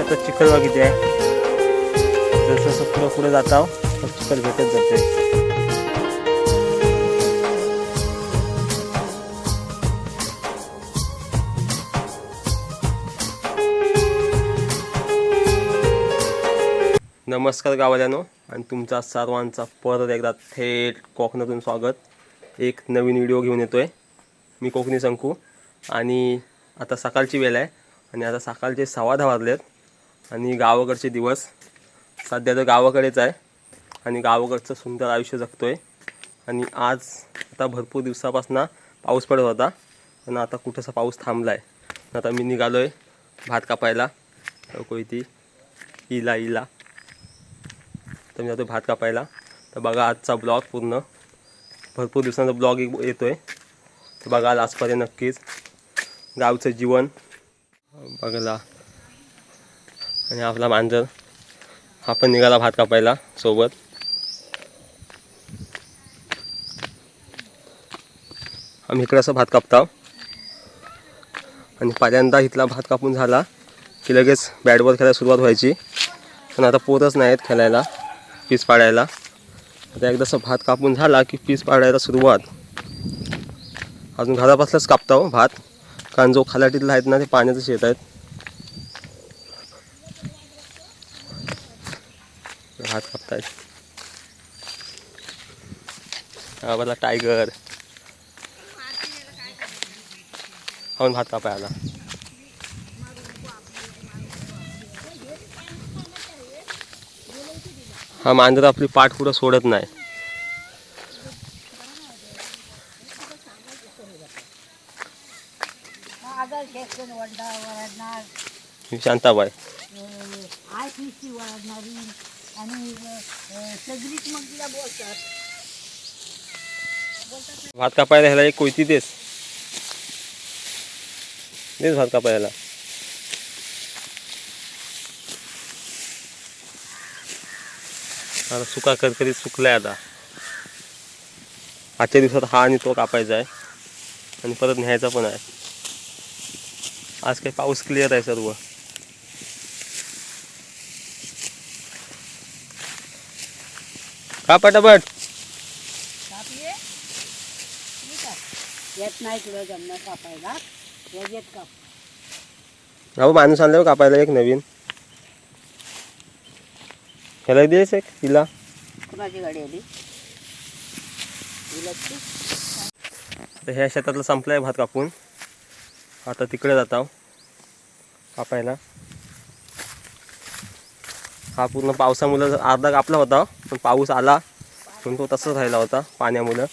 शेतात चिखल बघा आहे. जसं जसं पुढं पुढे जात आहो तसं चिखल भेटत जाते. नमस्कार गावाल्यानो आणि तुमचा सर्वांचा परत एकदा थेट कोकणातून स्वागत. एक नवीन व्हिडिओ घेऊन येतो आहे मी कोकणी संकू आणि आता सकाळची वेळ आहे. आणि आता सकाळचे सव्वा दहा आहेत आणि गावाकडचे दिवस. सध्या तर गावाकडेच आहे. आणि गावाकडचं सुंदर आयुष्य जगतो आहे आणि आज आता भरपूर दिवसापासून पाऊस पडत होता. पण आता कुठंसा पाऊस थांबला आहे आता मी निघालो आहे भात कापायला. कोयती इला इला. तर मी जातो भात कापायला. तर बघा आजचा ब्लॉग पूर्ण. भरपूर दिवसांचा ब्लॉग येतो आहे तर बघा आजपर्यंत नक्कीच गावचं जीवन. बघला आणि आपला मांजर. हा पण निघाला भात कापायला सोबत. आम्ही इकडे असं भात कापता आणि पहिल्यांदा इथला भात कापून झाला की लगेच बॅटबॉल खेळायला सुरुवात व्हायची. पण आता पोरच नाहीत खेळायला पीस पाडायला. आता एकदा असं भात कापून झाला की पीस पाडायला सुरुवात. अजून घरापासलाच कापता हो भात. कारण जो खालाटीतला आहेत ना ते पाण्याचं शेत आहेत. भात हा बघा टायगर खाऊन भात कापाय आला. हा मांजर आपली पाठ पुढं सोडत नाही. शांताबाई. आणि सगळीच मग तिला बोलतात भात कापायला ह्याला एक कोयती देस. देस भात कापायला. आता सुका करकरीत सुकलाय आता. आजच्या दिवसात हा आणि तो कापायचा आहे. आणि परत न्यायचा पण आहे. आज काही पाऊस क्लिअर आहे सर्व. का पटापट. कापले ठीक आहे येत नाही तुला जमणार कापायला. येत येत काप अहो माणूस आणल्यावर कापायला एक नवीन. ह्याला द्यायचं एक तिला कुणाची गाडी आली? विलाची? तर ह्या शेतातलं संपलं आहे भात कापून. आता तिकडे जात आहो. कापायला. हा पूर्ण पावसामुळं अर्धा कापला होता पण पाऊस आला. पण तो तसाच राहिला होता पाण्यामुळं.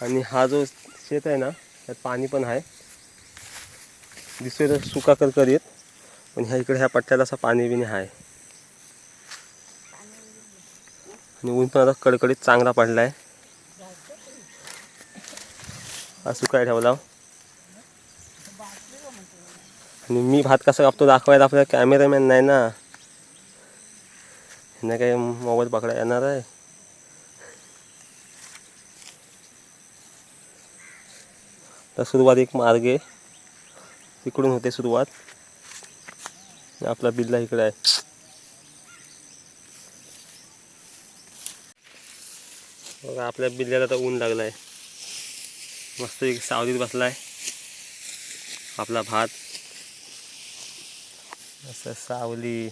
आणि हा जो शेत आहे ना त्यात पाणी पण आहे. दिसतोय तर सुका करकरीत पण ह्या इकडे ह्या पट्ट्याला असं पाणी बिणी आहे. आणि ऊन पण आता कडकडीत चांगला पडला आहे हा सुकाय ठेवला. आणि मी भात कसा कापतो दाखवायला आपल्या कॅमेरामॅन नाही ना. यांना काही मोबाईल पकडा येणार आहे. तर सुरुवात एक मार्ग आहे. तिकडून होते सुरुवात. आपला बिल्ला इकडे आहे. बघा आपल्या बिल्ल्याला तर ऊन लागलं आहे मस्त एक सावलीत बसलाय. आपला भात. असं सावली.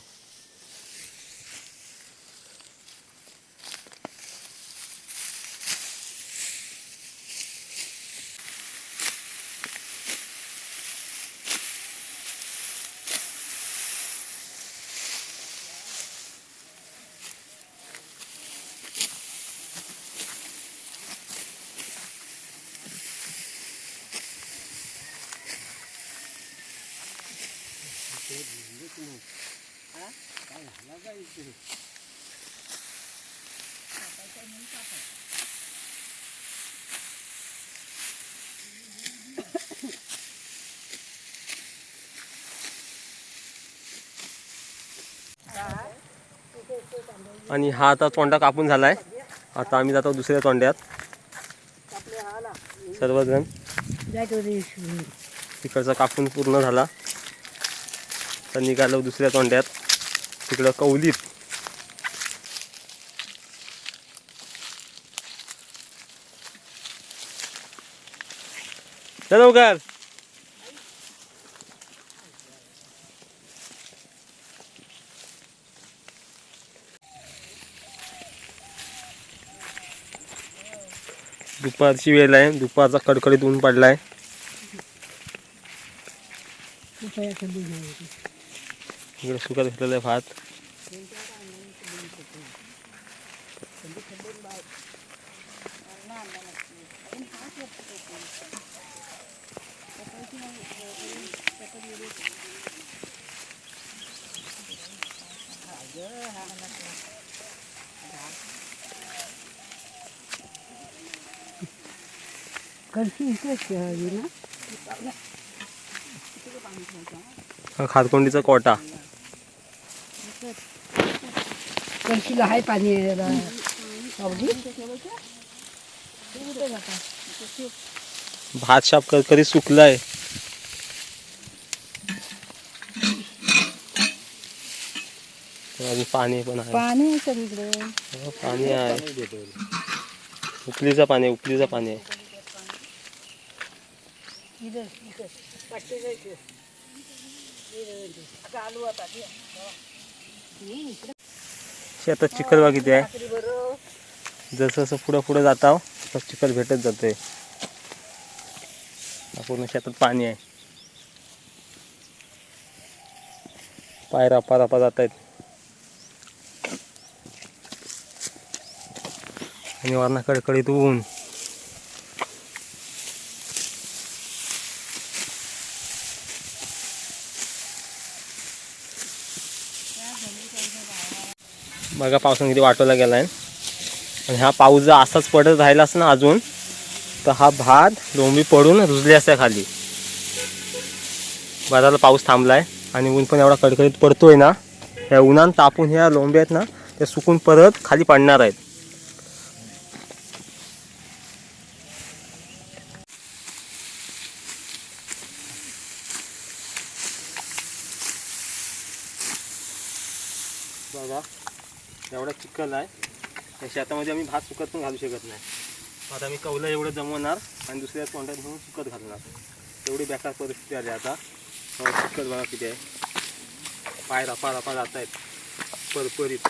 आणि हा आता तोंडा कापून झालाय. आता आम्ही जातो दुसऱ्या तोंड्यात. सर्वजण. तिकडचा कापून पूर्ण झाला. तर निघालो दुसऱ्या तोंड्यात. तिकडं कौलीत. लवकर. दुपारची वेळ आहे. दुपारचा कडकडीत ऊन पडलाय. इकडे सुकत घेतलेला आहे भात. हा खारकोंडीचा कोटा. कळशीला आहे पाणी यायला. भात शाप कर कधी सुकलाय? पाणी पण आहे. पाणी आहे सगळीकडे. हो, पाणी आहे. उपलीचं पाणी पाणी आहे. शेतात चिखल बघ किती आहे. जसं जसं पुढं पुढं जाता तसं चिखल भेटत जातोय. पूर्ण शेतात पाणी आहे. पाय रापा रापा जात आहेत. आणि वारणा कडकडीत ऊन. बघा पावसाने किती वाटवला गेलाय. आणि हा पाऊस जर असाच पडत राहिलाच ना अजून तर हा भात लोंबी पडून रुजले असते खाली. बाजारला पाऊस थांबलाय आणि ऊन पण एवढा कडकडीत पडतोय ना ह्या उन्हान तापून ह्या लोंब्या आहेत ना त्या सुकून परत खाली पडणार आहेत बघा एवढा चिखल आहे त्या शेतामध्ये आम्ही भात सुकत पण घालू शकत नाही. आता मी कौलं एवढं जमवणार आणि दुसऱ्या कोंड्यात घेऊन सुकत घालणार. एवढी बेकार परिस्थिती आली आता. हो, सुकत बघा किती आहे. पाय रफा रफा जात आहेत परपरीत.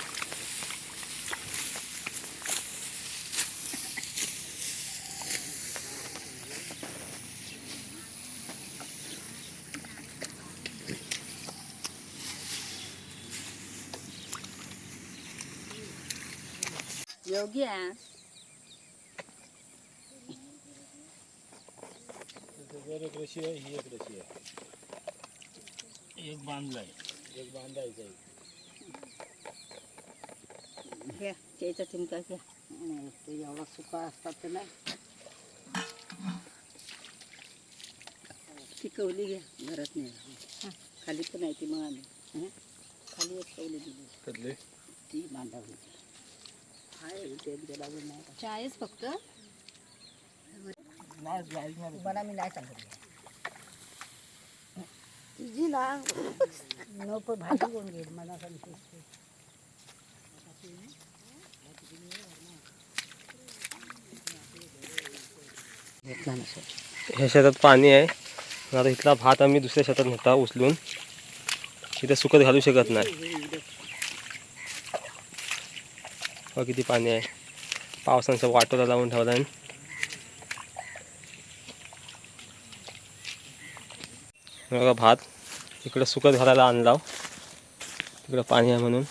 योगी आहे एक रशी आहे ही एक रशी आहे एक बांधलाय एक बांधायचा आहे घ्या त्याचा चिमका घ्या नाही ते एवढा सुका असतात तर नाही ती कवली घ्या घरात नाही हां खाली पण आहे ती मग आम्ही हं? खाली एक कवली दिली कधले ती बांधावली आहे ते त्याला पण नाही चाळीस फक्त. मला मी नाही सांगितलं ना. नको भाजी कोण घेईल? मला सांगते ह्या शेतात पाणी आहे. आणि आता इथला भात आम्ही दुसऱ्या शेतात नेता उचलून. इथे सुकत घालू शकत नाही. बघा किती पाणी आहे. पावसाचं वाटोला लावून ठेवला आहे बघा भात. इकडं सुकत घालायला आणला तिकडं पाणी आहे म्हणून.